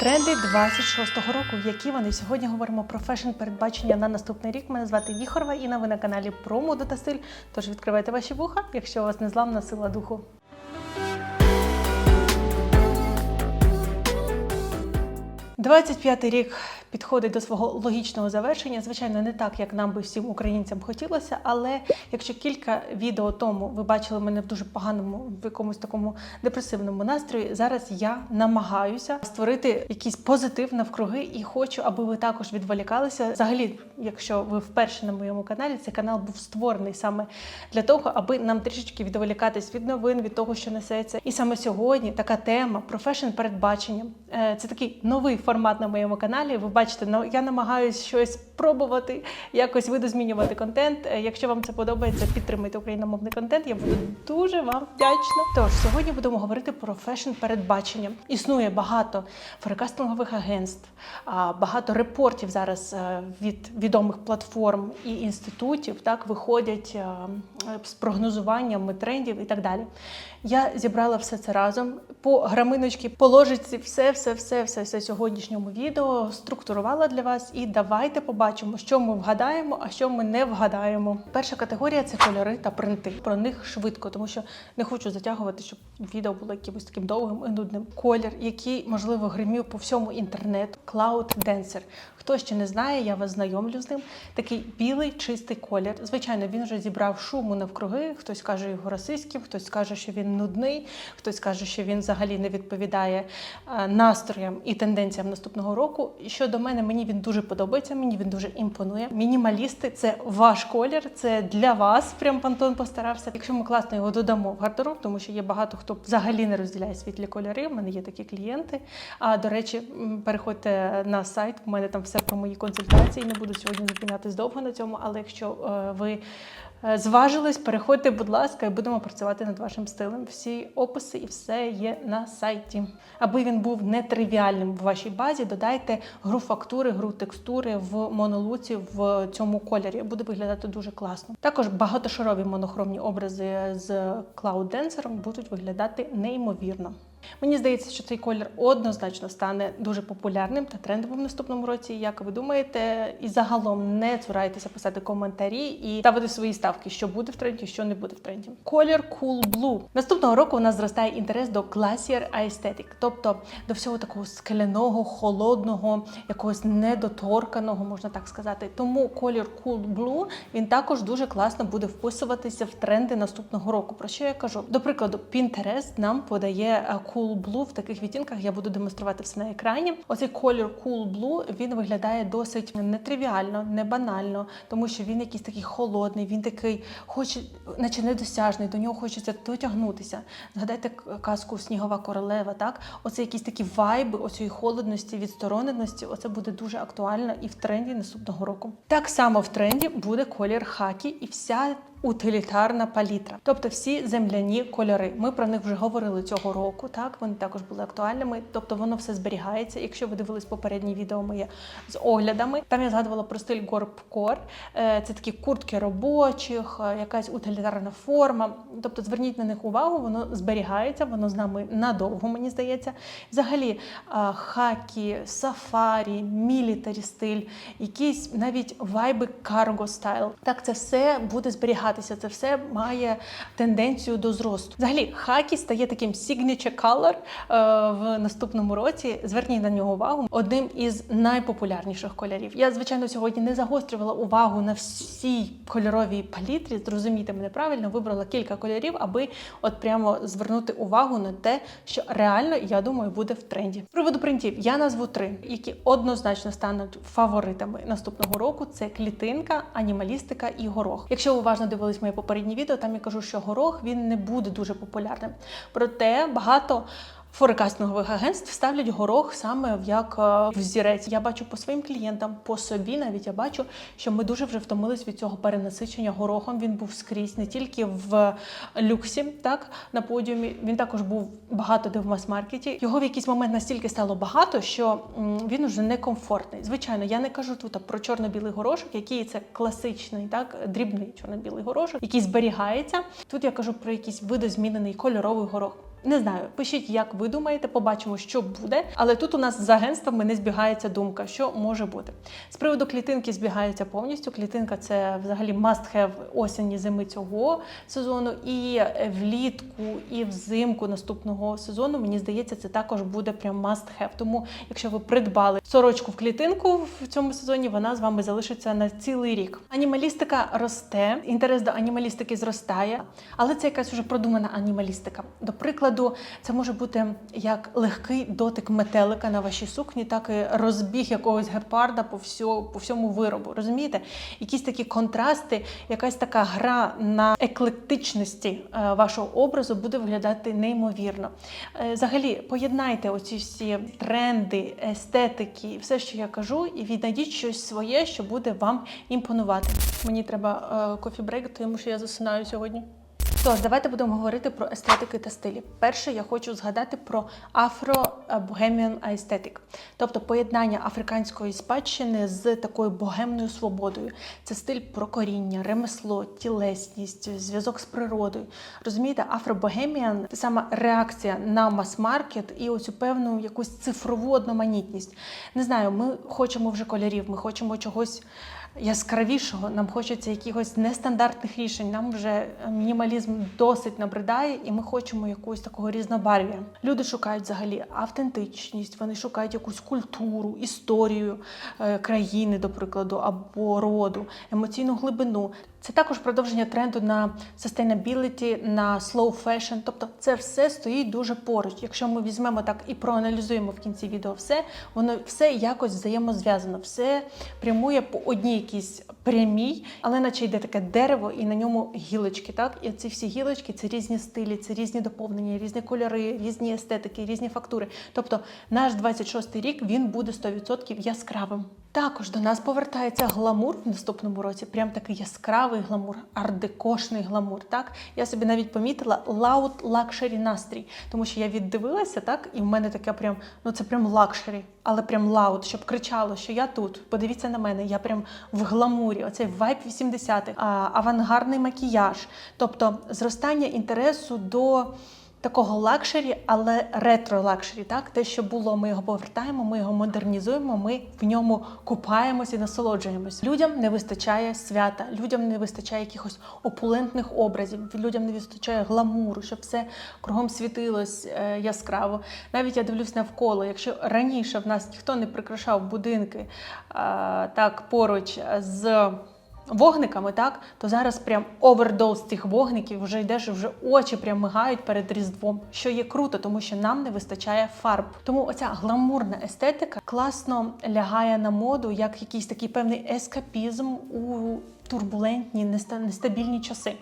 Тренди 26-го року. Які вони сьогодні говоримо про фешн передбачення на наступний рік. Мене звати Віхорова на Ви на каналі про моду та стиль. Тож відкривайте ваші вуха, якщо у вас незламна сила духу. Двадцять п'ятий рік підходить до свого логічного завершення. Звичайно, не так, як нам би всім українцям хотілося. Але якщо кілька відео тому ви бачили мене в дуже поганому, в якомусь такому депресивному настрої, зараз я намагаюся створити якийсь позитив навкруги і хочу, аби ви також відволікалися. Взагалі, якщо ви вперше на моєму каналі, цей канал був створений саме для того, аби нам трішечки відволікатись від новин, від того, що несеться. І саме сьогодні така тема профешн передбачення. Е, Це такий новий формат на моєму каналі. Ви бачите, ну, я намагаюся щось пробувати, якось видозмінювати контент. Е, Якщо вам це подобається, підтримуйте україномовний контент. Я буду дуже вам вдячна. Тож сьогодні будемо говорити про фешн передбачення. Існує багато форекастингових агентств, багато репортів зараз е, від відомих платформ і інститутів. Так виходять е, з прогнозуваннями трендів і так далі. Я зібрала все це разом по граминочки, по ложечці, все, все, все, все, все сьогоднішньому відео структурувала для вас. І давайте побачимо, що ми вгадаємо, а що ми не вгадаємо. Перша категорія це кольори та принти. Про них швидко, тому що не хочу затягувати, щоб відео було якимось таким довгим і нудним. Колір, який можливо гримів по всьому інтернету. Cloud Dancer. Хто ще не знає, я вас знайомлю з ним. Такий білий чистий колір. Звичайно, він вже зібрав шуму навкруги. Хтось каже його расистським, хтось каже, що він нудний, хтось каже, що він взагалі не відповідає е, настроям і тенденціям наступного року. Щодо мене, мені він дуже подобається, мені він дуже імпонує. Мінімалісти це ваш колір, це для вас. Прям Пантон постарався. Якщо ми класно його додамо в гардероб, тому що є багато хто взагалі не розділяє світлі кольори. У мене є такі клієнти. А до речі, переходьте на сайт. У мене там все про мої консультації. Не буду сьогодні зупинятись довго на цьому, але якщо е, ви зважились, переходьте, будь ласка, і будемо працювати над вашим стилем. Всі описи і все є на сайті. Аби він був нетривіальним в вашій базі, додайте гру фактури, гру текстури в монолуці в цьому кольорі. Буде виглядати дуже класно. Також багатошарові монохромні образи з Cloud Dancer будуть виглядати неймовірно. Мені здається, що цей колір однозначно стане дуже популярним та трендовим в наступному році. Як ви думаєте, і загалом не цурайтеся писати коментарі і ставити свої ставки, що буде в тренді, що не буде в тренді. Колір Cool Blue. Наступного року у нас зростає інтерес до Glacier Aesthetic, тобто до всього такого скляного, холодного, якогось недоторканого, можна так сказати. Тому колір Cool Blue він також дуже класно буде вписуватися в тренди наступного року. Про що я кажу? До прикладу, Pinterest нам подає е, Cool Blue в таких відтінках. Я буду демонструвати все на екрані. Оцей колір Cool Blue він виглядає досить нетривіально, не банально, тому що він якийсь такий холодний, він такий, хоче, наче недосяжний, до нього хочеться дотягнутися. Згадайте казку Снігова королева, так? Оце якісь такі вайби, оцієї холодності, відстороненості. Оце буде дуже актуально і в тренді наступного року. Так само в тренді буде колір хакі і вся утилітарна палітра, тобто всі земляні кольори. Ми про них вже говорили цього року. Так вони також були актуальними. Тобто воно все зберігається. Якщо ви дивились попередні відео моє з оглядами, там я згадувала про стиль горбкор. Е, Це такі куртки робочих, е, якась утилітарна форма. Тобто зверніть на них увагу, воно зберігається, воно з нами надовго, мені здається. Взагалі, е, хакі, сафарі, мілітарі стиль, якісь навіть вайби карго стайл. Так, це все буде зберігатися. Це все має тенденцію до зросту. Взагалі, хакі стає таким signature color е, в наступному році. Зверніть на нього увагу. Одним із найпопулярніших кольорів. Я, звичайно, сьогодні не загострювала увагу на всій кольоровій палітрі. Зрозумійте мене правильно, вибрала кілька кольорів, аби от прямо звернути увагу на те, що реально, я думаю, буде в тренді. З приводу принтів я назву три, які однозначно стануть фаворитами наступного року. Це клітинка, анімалістика і горох. Якщо уважно дивились моє попереднє відео, там я кажу, що горох він не буде дуже популярним. Проте багато. Форекастингових агентств ставлять горох саме як е, взірець. Я бачу по своїм клієнтам, по собі навіть я бачу, що ми дуже вже втомились від цього перенасичення горохом. Він був скрізь не тільки в люксі, так на подіумі. Він також був багато де в мас-маркеті. Його в якийсь момент настільки стало багато, що він уже некомфортний. Звичайно, я не кажу тут про чорно-білий горошок, який це класичний, так дрібний чорно-білий горошок, який зберігається. Тут я кажу про якийсь видозмінений кольоровий горох. Не знаю, пишіть, як ви думаєте, побачимо, що буде. Але тут у нас з агентствами не збігається думка, що може бути. З приводу клітинки збігається повністю. Клітинка це взагалі must have осені зими цього сезону. І влітку, і взимку наступного сезону, мені здається, це також буде прям must have. Тому, якщо ви придбали сорочку в клітинку в цьому сезоні, вона з вами залишиться на цілий рік. Анімалістика росте, інтерес до анімалістики зростає, але це якась уже продумана анімалістика. До прикладу, це може бути як легкий дотик метелика на вашій сукні, так і розбіг якогось гепарда по всьому, по всьому виробу. Розумієте? Якісь такі контрасти, якась така гра на еклектичності е, вашого образу буде виглядати неймовірно. Е, Взагалі, поєднайте оці всі тренди, естетики, все, що я кажу, і віднайдіть щось своє, що буде вам імпонувати. Мені треба е, кофі-брейк, тому що я засинаю сьогодні. Тож, давайте будемо говорити про естетики та стилі. Перше, я хочу згадати про афро-богеміан аестетик, тобто поєднання африканської спадщини з такою богемною свободою. Це стиль про коріння, ремесло, тілесність, зв'язок з природою. Розумієте, афро-богеміан це саме реакція на мас-маркет і оцю певну якусь цифрову одноманітність. Не знаю, ми хочемо вже кольорів, ми хочемо чогось яскравішого, нам хочеться якихось нестандартних рішень. Нам вже мінімалізм досить набридає, і ми хочемо якогось такого різнобарв'я. Люди шукають взагалі автентичність, вони шукають якусь культуру, історію е, країни, до прикладу, або роду, емоційну глибину. Це також продовження тренду на sustainability, на slow fashion. Тобто це все стоїть дуже поруч. Якщо ми візьмемо так і проаналізуємо в кінці відео все, воно все якось взаємозв'язано, все прямує по одній якійсь прямій, але наче йде таке дерево, і на ньому гілочки. Так, і ці всі гілочки це різні стилі, це різні доповнення, різні кольори, різні естетики, різні фактури. Тобто наш 26-й рік він буде 100% яскравим. Також до нас повертається гламур в наступному році. Прям такий яскравий гламур, ардекошний гламур. Так я собі навіть помітила loud luxury настрій, тому що я віддивилася, так, і в мене таке прям, ну це прям лакшері, але прям лаут, щоб кричало, що я тут. Подивіться на мене, я прям в гламурі. Оцей вайб 80-х, а, авангардний макіяж, тобто зростання інтересу до. Такого лакшері, але ретро-лакшері, так те, що було, ми його повертаємо, ми його модернізуємо, ми в ньому купаємось і насолоджуємось. Людям не вистачає свята, людям не вистачає якихось опулентних образів, людям не вистачає гламуру, щоб все кругом світилось е, яскраво. Навіть я дивлюсь навколо. Якщо раніше в нас ніхто не прикрашав будинки е, так поруч з вогниками, так то зараз прям овердоз цих вогників вже йдеш, вже очі прям мигають перед різдвом, що є круто, тому що нам не вистачає фарб. Тому оця гламурна естетика класно лягає на моду, як якийсь такий певний ескапізм у турбулентні, неста- нестабільні часи.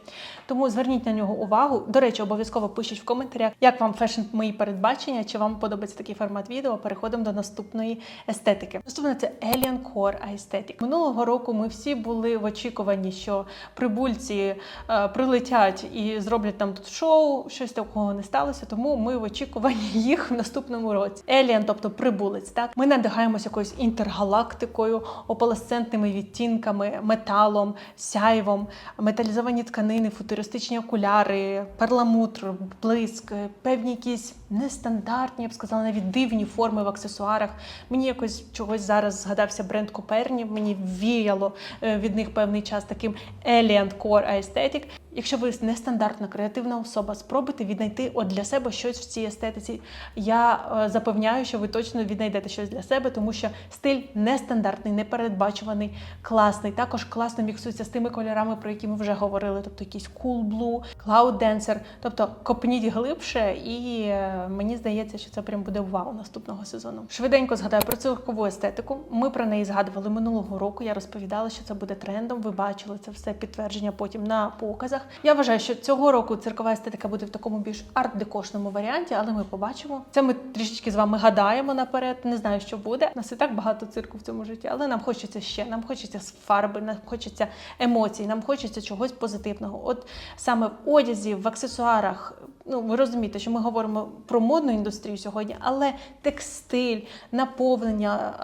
Тому зверніть на нього увагу. До речі, обов'язково пишіть в коментарях, як вам фешн мої передбачення, чи вам подобається такий формат відео. Переходимо до наступної естетики. Наступне це Alien Core Aesthetic. Минулого року ми всі були в очікуванні, що прибульці е, прилетять і зроблять нам тут шоу. Щось такого не сталося. Тому ми в очікуванні їх в наступному році. Alien, тобто прибулець. Так ми надихаємося якоюсь інтергалактикою, опалесцентними відтінками, металом, сяйвом, металізовані тканини, футуристичні окуляри, перламутр, блиск, певні якісь нестандартні, я б сказала, навіть дивні форми в аксесуарах. Мені якось чогось зараз згадався бренд Коперні. Мені віяло е, від них певний час таким Alien Core Aesthetic. Якщо ви нестандартна креативна особа, спробуйте віднайти от для себе щось в цій естетиці. Я е, запевняю, що ви точно віднайдете щось для себе, тому що стиль нестандартний, непередбачуваний, класний. Також класно міксується з тими кольорами, про які ми вже говорили, тобто якийсь cool blue, cloud dancer. Тобто копніть глибше, і е, мені здається, що це прям буде вау наступного сезону. Швиденько згадаю про циркову естетику. Ми про неї згадували минулого року. Я розповідала, що це буде трендом. Ви бачили це все підтвердження потім на показах. Я вважаю, що цього року циркова естетика буде в такому більш арт-декошному варіанті, але ми побачимо. Це ми трішечки з вами гадаємо наперед. Не знаю, що буде. У нас і так багато цирку в цьому житті, але нам хочеться ще. Нам хочеться фарби, нам хочеться емоцій, нам хочеться чогось позитивного. От саме в одязі, в аксесуарах. Ну, ви розумієте, що ми говоримо про модну індустрію сьогодні, але текстиль, наповнення,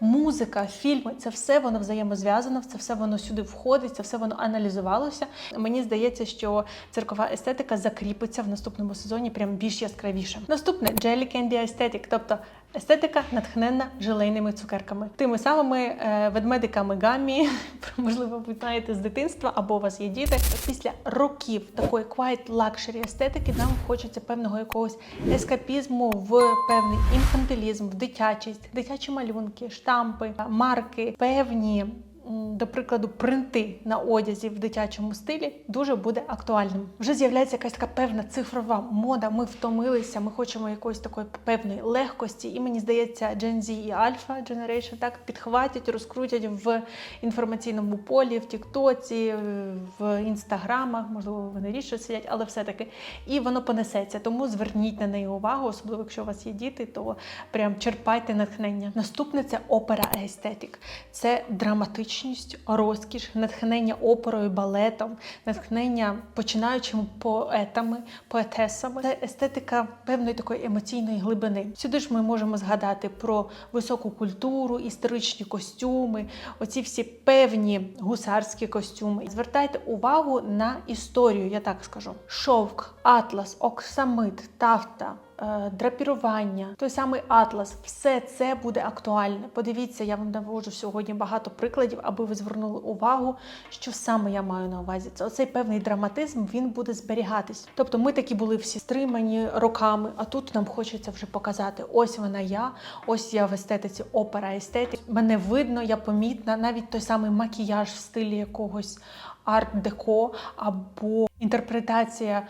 музика, фільми це все воно взаємозв'язано, це все воно сюди входить, це все воно аналізувалося. Мені здається, що циркова естетика закріпиться в наступному сезоні прям більш яскравіше. Наступне Jelly Candy Aesthetic, тобто естетика натхненна желейними цукерками, тими самими е, ведмедиками гаммі, можливо, ви знаєте з дитинства або у вас є діти. Після років такої quiet luxury естетики нам хочеться певного якогось ескапізму в певний інфантилізм, в дитячість, дитячі малюнки, штампи, марки, певні. До прикладу, принти на одязі в дитячому стилі дуже буде актуальним. Вже з'являється якась така певна цифрова мода. Ми втомилися, ми хочемо якоїсь такої певної легкості. І мені здається, Gen Z і Alpha Generation так підхватять, розкрутять в інформаційному полі, в Тіктоці, в інстаграмах. Можливо, вони рідше сидять, але все-таки і воно понесеться. Тому зверніть на неї увагу, особливо якщо у вас є діти, то прям черпайте натхнення. Наступне це опера естетик. Це драматичність, розкіш, натхнення оперою, балетом, натхнення починаючими поетами, поетесами. Це естетика певної такої емоційної глибини. Сюди ж ми можемо згадати про високу культуру, історичні костюми, оці всі певні гусарські костюми. Звертайте увагу на історію, я так скажу: шовк, атлас, оксамит, тафта. Е, Драпірування, той самий атлас, все це буде актуальне. Подивіться, я вам наводжу сьогодні багато прикладів, аби ви звернули увагу, що саме я маю на увазі. Це оцей певний драматизм він буде зберігатись. Тобто, ми такі були всі стримані роками, а тут нам хочеться вже показати: ось вона я, ось я в естетиці опера естетик. Мене видно, я помітна, навіть той самий макіяж в стилі якогось арт-деко або інтерпретація.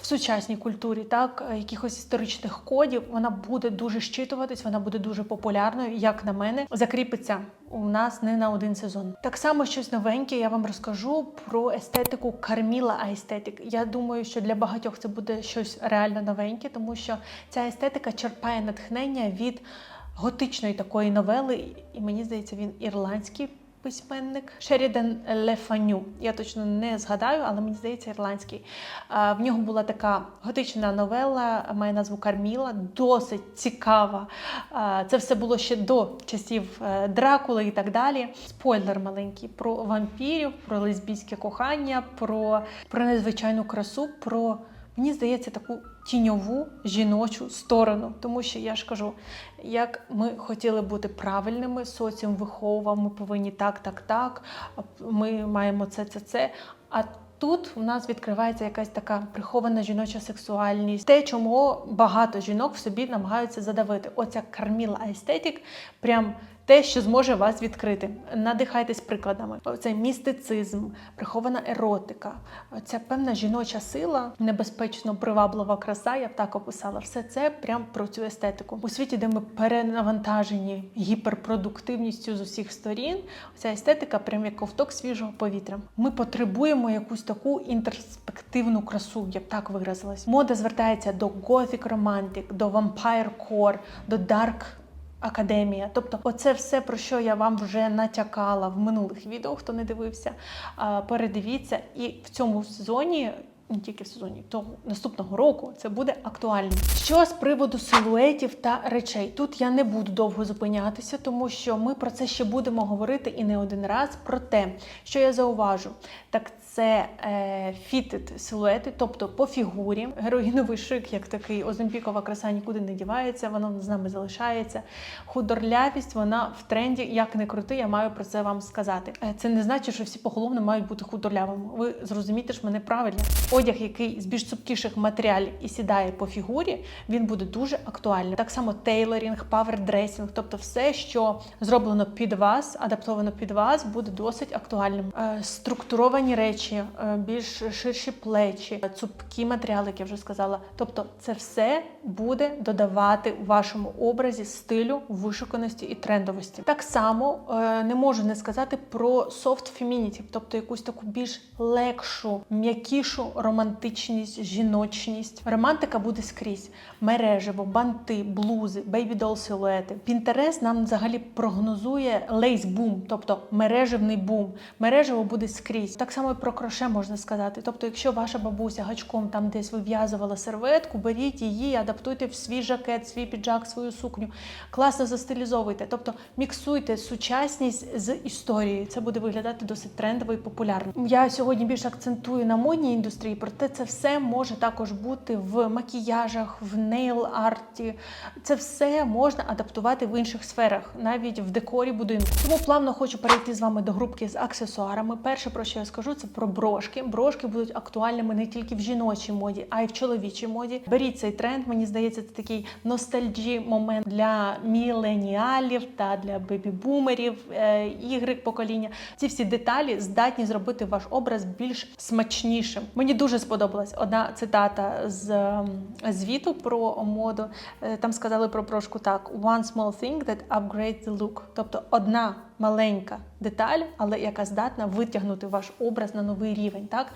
В сучасній культурі, так, е, якихось історичних кодів, вона буде дуже щитуватись, вона буде дуже популярною, як на мене, закріпиться у нас не на один сезон. Так само щось новеньке я вам розкажу про естетику Карміла Аестетик. Я думаю, що для багатьох це буде щось реально новеньке, тому що ця естетика черпає натхнення від готичної такої новели, і мені здається, він ірландський письменник Шерідан Лефаню. Я точно не згадаю, але мені здається, ірландський. В нього була така готична новела, має назву Карміла, досить цікава. Це все було ще до часів е, Дракули і так далі. Спойлер маленький про вампірів, про лесбійське кохання, про, про незвичайну красу, про. Мені здається, таку тіньову жіночу сторону, тому що я ж кажу, як ми хотіли бути правильними, соціум виховував, ми повинні так, так, так. Ми маємо це, це, це. А тут у нас відкривається якась така прихована жіноча сексуальність, те, чому багато жінок в собі намагаються задавити. Оця карміла естетик, прям. Те, що зможе вас відкрити, надихайтесь прикладами. Це містицизм, прихована еротика, ця певна жіноча сила, небезпечно приваблива краса, я б так описала. Все це прям про цю естетику. У світі, де ми перенавантажені гіперпродуктивністю з усіх сторін, ця естетика, прям як ковток свіжого повітря. Ми потребуємо якусь таку інтерспективну красу, я б так виразилась. Мода звертається до Gothic Romantic, до Vampire Core, до Dark Академія, тобто, оце все, про що я вам вже натякала в минулих відео, хто не дивився, передивіться. І в цьому сезоні, не тільки в сезоні, того наступного року це буде актуально. Що з приводу силуетів та речей? Тут я не буду довго зупинятися, тому що ми про це ще будемо говорити і не один раз. Про те, що я зауважу, так це е, фітед силуети, тобто по фігурі. Героїновий шик, як такий озимпікова краса нікуди не дівається, вона з нами залишається. Худорлявість, вона в тренді, як не крути, я маю про це вам сказати. Е, Це не значить, що всі поголовно мають бути худорлявими. Ви зрозумієте ж мене правильно. Одяг, який з більш цупкіших матеріалів і сідає по фігурі, він буде дуже актуальним. Так само тейлорінг, павердресінг, тобто все, що зроблено під вас, адаптовано під вас, буде досить актуальним. Е, Структуровані речі, е, більш ширші плечі, цупкі матеріали, як я вже сказала. Тобто, це все буде додавати в вашому образі стилю, вишуканості і трендовості. Так само е, не можу не сказати про soft femininity, тобто якусь таку більш легшу, м'якішу романтичність, жіночність. Романтика буде скрізь: мережево, банти, блузи, бейбі-дол силуети. Пінтерес нам взагалі прогнозує лейс-бум, тобто мережевний бум. Мережево буде скрізь. Так само і про про кроше можна сказати. Тобто, якщо ваша бабуся гачком там десь вив'язувала серветку, беріть її, адаптуйте в свій жакет, свій піджак, свою сукню. Класно застилізовуйте. Тобто міксуйте сучасність з історією. Це буде виглядати досить трендово і популярно. Я сьогодні більше акцентую на модній індустрії, проте це все може також бути в макіяжах, в нейл-арті. Це все можна адаптувати в інших сферах, навіть в декорі будинку. Тому плавно хочу перейти з вами до групки з аксесуарами. Перше, про що я скажу, це про брошки. Брошки будуть актуальними не тільки в жіночій моді, а й в чоловічій моді. Беріть цей тренд. Мені здається, це такий ностальджі момент для міленіалів та для бебі-бумерів, е, ігри покоління. Ці всі деталі здатні зробити ваш образ більш смачнішим. Мені дуже сподобалась одна цитата з звіту про моду. Е, Там сказали про брошку так: one small thing that upgrades the look. Тобто одна маленька деталь, але яка здатна витягнути ваш образ на новий рівень. Так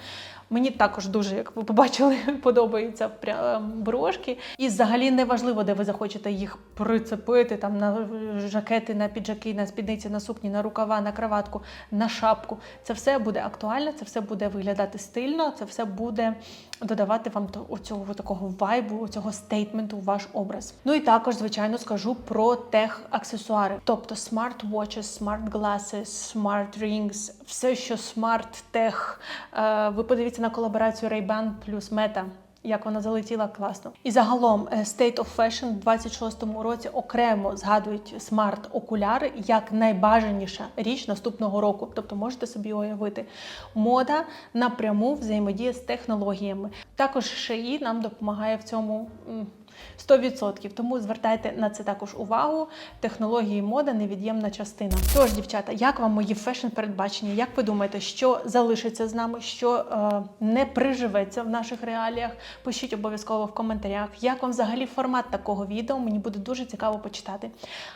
мені також дуже, як ви побачили, подобаються ем, брошки. І взагалі не важливо, де ви захочете їх прицепити там на жакети, на піджаки, на спідниці, на сукні, на рукава, на краватку, на шапку. Це все буде актуально, це все буде виглядати стильно, це все буде додавати вам оцього такого вайбу, цього стейтменту в ваш образ. Ну і також, звичайно, скажу про тех-аксесуари, тобто smart watches, smart glasses, smart rings, все, що smart тех. Ви подивіться на колаборацію Ray-Ban плюс Meta. Як вона залетіла класно, і загалом е, State of Fashion в 26-му році окремо згадують смарт-окуляри як найбажаніша річ наступного року. Тобто можете собі уявити, мода напряму взаємодіє з технологіями. Також шиї нам допомагає в цьому. М, 100%. Тому звертайте на це також увагу. Технології мода невід'ємна частина. Тож, дівчата, як вам мої фешн передбачення? Як ви думаєте, що залишиться з нами, що е, не приживеться в наших реаліях? Пишіть обов'язково в коментарях. Як вам взагалі формат такого відео? Мені буде дуже цікаво почитати.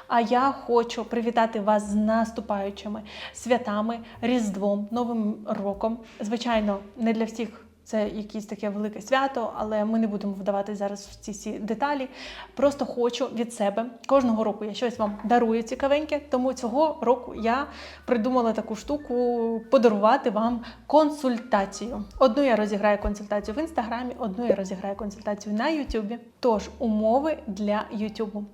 А я хочу привітати вас з наступаючими святами, Різдвом, Новим роком. Звичайно, не для всіх. Це якесь таке велике свято, але ми не будемо вдаватися зараз в ці всі деталі. Просто хочу від себе кожного року я щось вам дарую цікавеньке. Тому цього року я придумала таку штуку подарувати вам консультацію. Одну я розіграю консультацію в інстаграмі, одну я розіграю консультацію на Ютубі. Тож умови для Ютубу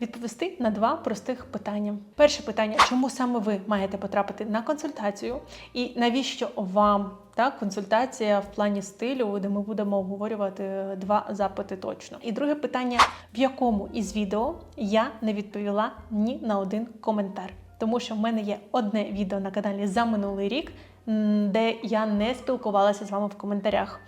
відповісти на два простих питання. Перше питання: чому саме ви маєте потрапити на консультацію, і навіщо вам? Так, консультація в плані стилю, де ми будемо обговорювати два запити точно. І друге питання: в якому із відео я не відповіла ні на один коментар, тому що в мене є одне відео на каналі за минулий рік, де я не спілкувалася з вами в коментарях.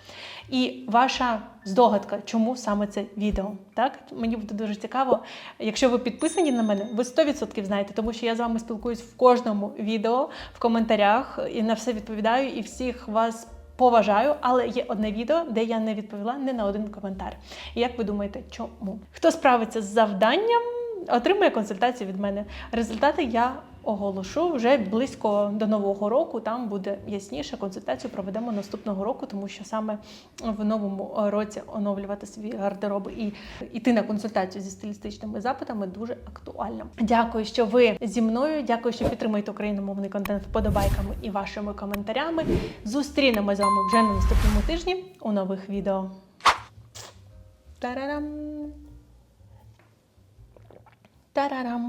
І ваша здогадка, чому саме це відео? Так мені буде дуже цікаво. Якщо ви підписані на мене, ви 100% знаєте, тому що я з вами спілкуюсь в кожному відео, в коментарях і на все відповідаю, і всіх вас. Поважаю, але є одне відео, де я не відповіла ні на один коментар. Як ви думаєте, чому? Хто справиться з завданням, отримує консультацію від мене. Результати я оголошу вже близько до нового року. Там буде ясніше. Консультацію проведемо наступного року, тому що саме в новому році оновлювати свій гардероб і йти на консультацію зі стилістичними запитами дуже актуально. Дякую, що ви зі мною. Дякую, що підтримуєте україномовний контент вподобайками і вашими коментарями. Зустрінемось з вами вже на наступному тижні у нових відео. Тарарам. Тарарам.